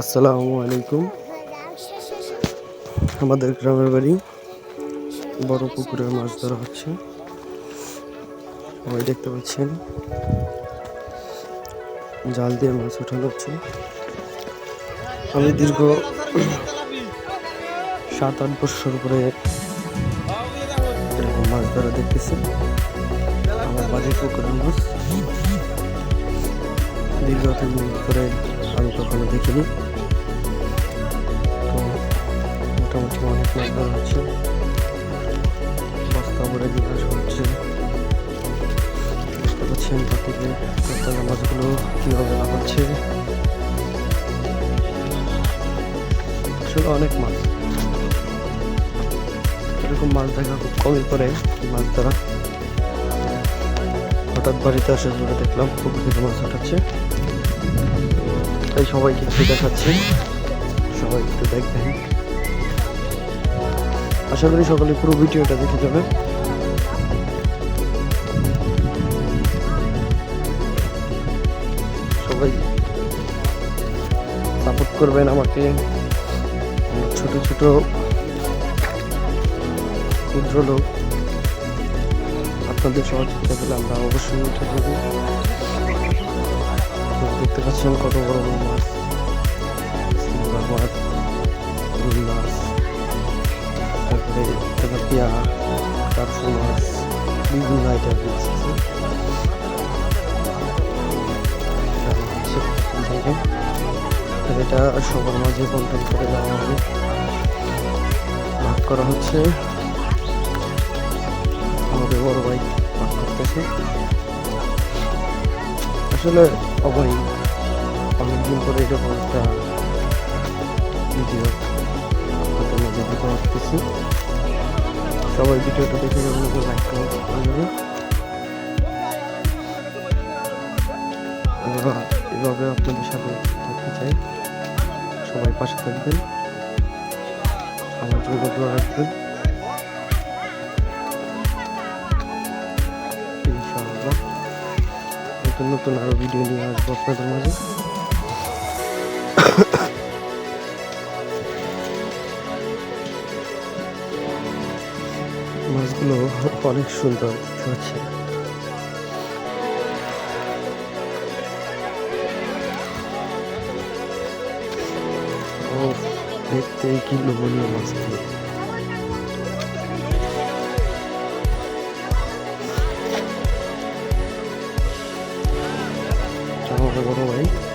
আসসালামু আলাইকুম। আমাদের গ্রামের বাড়ি বড় পুকুরে মাছ ধরা হচ্ছে। সবাই দেখতে পাচ্ছেন, জাল দিয়ে মাছ ওঠানো হচ্ছে। আমি দীর্ঘ সাত আট বছর করে মাছ ধরা দেখতেছি। আমার বাড়ির পুকুরের মাছ দীর্ঘ তিন ধরে আমি কখনো দেখিনি। মোটামুটি অনেক মাছ ধরা হচ্ছে বস্তা ভরে নিয়ে আসা হচ্ছে দেখতে পাচ্ছেন তার থেকে তারা মাছগুলো কীভাবে লাগাচ্ছে আসলে অনেক মাছ এরকম মাছ দেখা খুব কমই পড়ে মাছ ধরা হঠাৎ বাড়িতে আসার পরে দেখলাম খুব থেকে মাছ উঠাচ্ছে তাই সবাইকে দেখাচ্ছি। সবাই একটু দেখবেন। আশা করি সকলে পুরো ভিডিওটা দেখে যাবেন। সবাই সাপোর্ট করবেন আমাকে। ছোট ছোট ক্ষুদ্র লোক। আপনাদের সহযোগিতা পেলে আমরা অবশ্যই উঠে দেবো দেখতে পাচ্ছেন কত বড় মাছ। মাছ মাছ। মাছ আছে আর হচ্ছে জায়গা। আর এটা সবার মাঝে বন্টন করে দেওয়া হবে। ভাগ করা হচ্ছে। আমাদের বড় ভাই ভাগ করতেছে। আসলে অবৈ অনেকদিন পরে এরকম একটা ভিডিও আপনাদের মাঝে দিতে পারতেছি। সবাই ভিডিওটা দেখে যাবেন লাইক কমেন্ট করে যাবেন আমরা এভাবে আপনাদের সাথে থাকতে চাই। সবাই পাশে থাকবেন। আমার জন্য দোয়া রাখবেন। নতুন নতুন আরও ভিডিও নিয়ে আসব আপনাদের মাঝে। মাছগুলো অনেক সুন্দর পাচ্ছি ও দেখতে কি লোভনীয় মাছগুলো বড় ভাই।